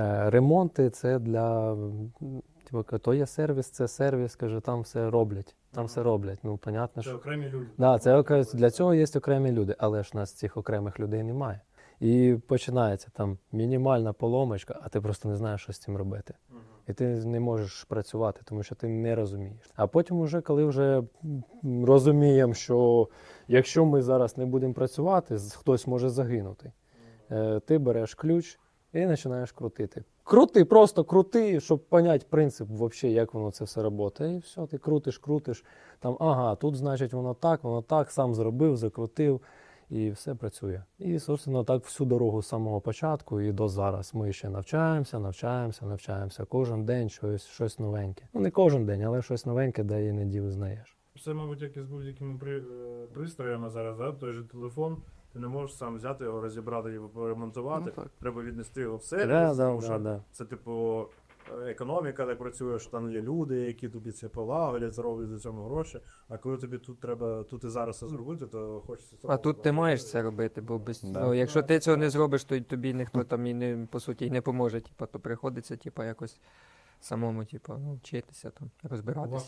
Е, Ремонти це для типу, то є сервіс, це сервіс, каже, там все роблять. Там все роблять. Ну, понятно, Це що. окремі люди. Да, це для цього є окремі люди, але ж нас цих окремих людей немає. І починається там мінімальна поломочка, а ти просто не знаєш, що з цим робити. І ти не можеш працювати, тому що ти не розумієш. А потім, уже, коли вже розуміємо, що якщо ми зараз не будемо працювати, хтось може загинути. Е, Ти береш ключ і починаєш крутити. Крути, просто крути, щоб поняти принцип, вообще, як воно це все працює. І все, ти крутиш, крутиш. Там, ага, тут, значить, воно так, воно так, сам зробив, закрутив, і все працює. І, собственно, так всю дорогу з самого початку і до зараз. Ми ще навчаємося, навчаємося, навчаємося. Кожен день щось, щось новеньке. Ну, не кожен день, але щось новеньке, де іноді знаєш. Це, мабуть, як і з будь-якими е, пристроями зараз, да? той же телефон. Ти не можеш сам взяти його, розібрати його, поремонтувати. Ну, так. Треба віднести його в сервіс. Да, да, тому що да, да. Це типу економіка, так працює, що там є люди, які тобі це полагодять, зароблять за цьому гроші. А коли тобі тут треба тут і зараз це зробити, то хочеться А тут ти маєш це робити, бо без Да. ну, якщо ти цього не зробиш, то й тобі ніхто там і не по суті і не поможе. Типа, то приходиться, типа, якось самому, типа, ну, вчитися там, розбиратися.